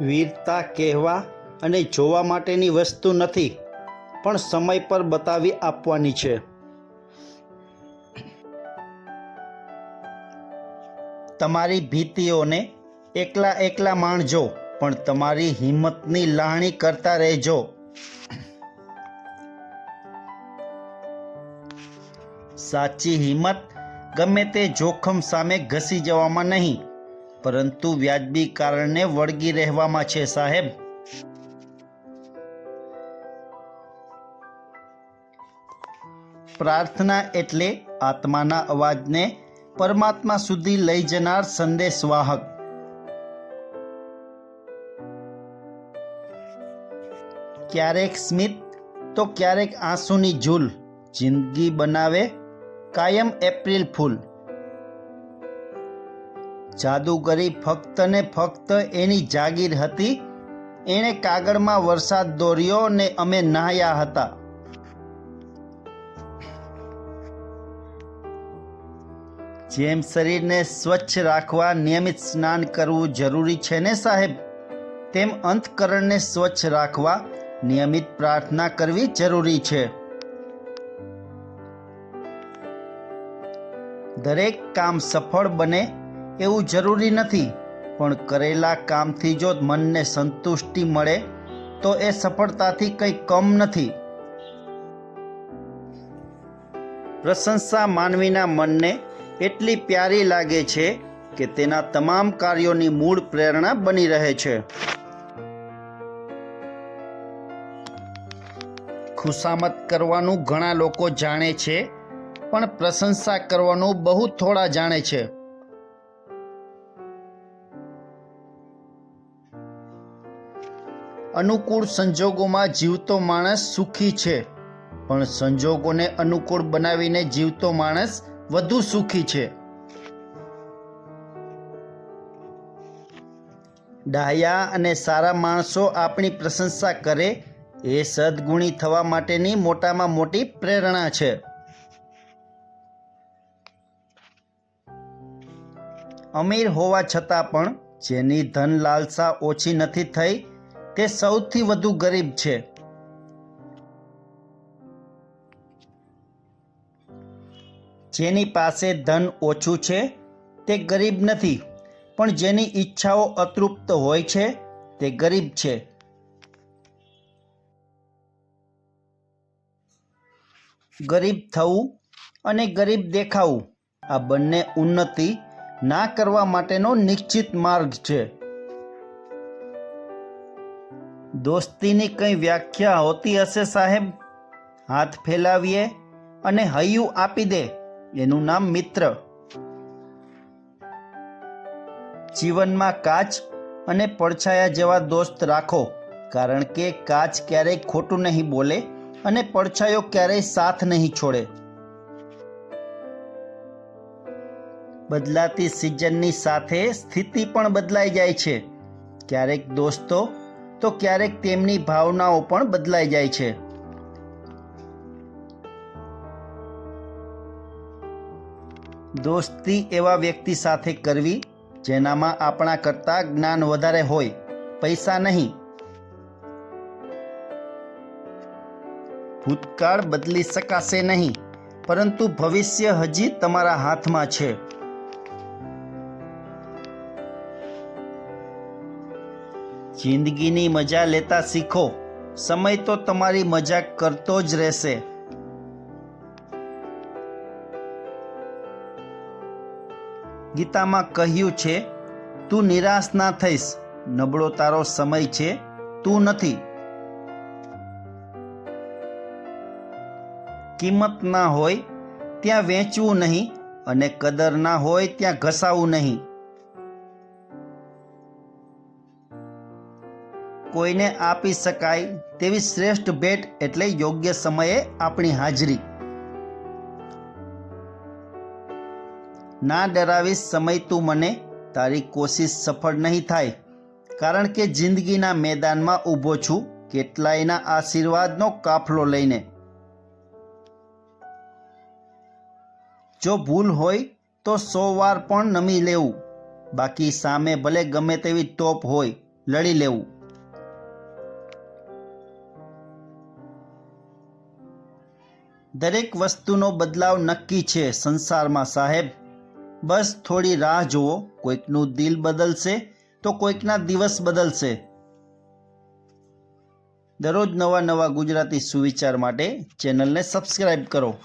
વીરતા કહેવા અને જોવા માટેની વસ્તુ નથી, પણ સમય પર બતાવી આપવાની છે. તમારી ભીતિઓને એકલા એકલા માણજો, પણ તમારી હિંમતની લાહણી કરતા રહેજો. સાચી હિંમત ગમે તે જોખમ સામે ઘસી જવામાં નહીં પરંતુ વ્યાજબી કારણે વળગી રહેવામાં છે, સાહેબ. પ્રાર્થના એટલે આત્માના અવાજને પરમાત્મા સુધી લઈ જનાર સંદેશવાહક ક્યારેક સ્મિત, તો ક્યારેક આંસુની ઝૂલ. જિંદગી બનાવે કાયમ એપ્રિલ ફૂલ. જાદુગરી ફક્ત ને ફક્ત એની જાગીર હતી. એણે કાગળમાં વરસાદ દોર્યો ને અમે નહાયા હતા. જેમ શરીરને સ્વચ્છ રાખવા નિયમિત સ્નાન કરવું જરૂરી છે ને સાહેબ? તેમ અંતકરણને સ્વચ્છ રાખવા નિયમિત પ્રાર્થના કરવી જરૂરી છે. દરેક કામ સફળ બને એવું જરૂરી નથી. પણ કરેલા કામથી જો મનને સંતુષ્ટિ મળે, તો એ સફળતાથી કંઈ કમ નથી. પ્રશંસા માનવીના મનને એટલી પ્યારી લાગે છે કે તેના તમામ કાર્યોની મૂળ પ્રેરણા બની રહે છે. ખુશામત કરવાનું ઘણા લોકો જાણે છે, પણ પ્રશંસા કરવાનું બહુ થોડા જાણે છે. અનુકૂળ સંજોગોમાં જીવતો માણસ સુખી છે. પણ સંજોગોને અનુકૂળ બનાવીને જીવતો માણસ વધુ સુખી છે. ડાહ્યા અને સારા માણસો આપણી પ્રશંસા કરે એ સદગુણી થવા માટેની મોટામાં મોટી પ્રેરણા છે. અમીર હોવા છતાં પણ જેની ધન લાલસા ઓછી નથી થઈ તે સૌથી વધુ ગરીબ છે? જેની પાસે ધન ઓછું છે, તે ગરીબ નથી, પણ જેની ઈચ્છાઓ અતૃપ્ત હોય છે, તે ગરીબ છે. ગરીબ થવું અને ગરીબ દેખાવું આ બંને ઉન્નતિ ના કરવા માટેનો નિશ્ચિત માર્ગ છે. દોસ્તીની કંઈ વ્યાખ્યા હોતી હશે સાહેબ? હાથ ફેલાવીએ અને હૈયું આપી દે. એનું નામ મિત્ર. જીવનમાં કાચ અને પડછાયા જેવા દોસ્ત રાખો, કારણ કે કાચ ક્યારેય ખોટું નહીં બોલે અને પડછાયો ક્યારેય સાથ નહીં છોડે. બદલાતી સિઝનની સાથે સ્થિતિ પણ બદલાઈ જાય છે. ક્યારેક દોસ્તો તો ક્યારેક તેમની ભાવનાઓ પણ બદલાઈ જાય છે. દોસ્તી એવા વ્યક્તિ સાથે કરવી જેનામાં આપણા કરતાં જ્ઞાન વધારે હોય, પૈસા નહીં. ભૂતકાળ બદલી શકાશે નહીં, પરંતુ ભવિષ્ય હજી તમારા હાથમાં છે. જિંદગીની મજા લેતા શીખો. સમય તો તમારી મજાક કરતો જ રહેશે. ગીતામાં કહ્યું છે, તું નિરાશ ના થઈશ. નબળો તારો સમય છે. તું નથી. કિંમત ના હોય ત્યાં વેચવું નહીં અને કદર ના હોય ત્યાં ઘસાવું નહીં. કોઈને આપી શકાય તેવી શ્રેષ્ઠ ભેટ એટલે યોગ્ય સમયે આપણી હાજરી. ના ડરાવીશ સમય તું મને, તારી કોશિશ સફળ નહીં થાય. કારણ કે જિંદગીના મેદાનમાં ઊભો છું, કેટલાયના આશીર્વાદનો કાફલો લઈને. જો ભૂલ હોય તો સો વાર પણ નમી લેવું. બાકી સામે ભલે ગમે તેવી તોપ હોય, લડી લેવું. દરેક વસ્તુનો બદલાવ નક્કી છે સંસારમાં, સાહેબ. બસ થોડી રાહ જુઓ. કોઈકનું દિલ બદલશે તો કોઈકના દિવસ બદલશે. દરરોજ નવા નવા ગુજરાતી સુવિચાર માટે ચેનલને સબસ્ક્રાઈબ કરો.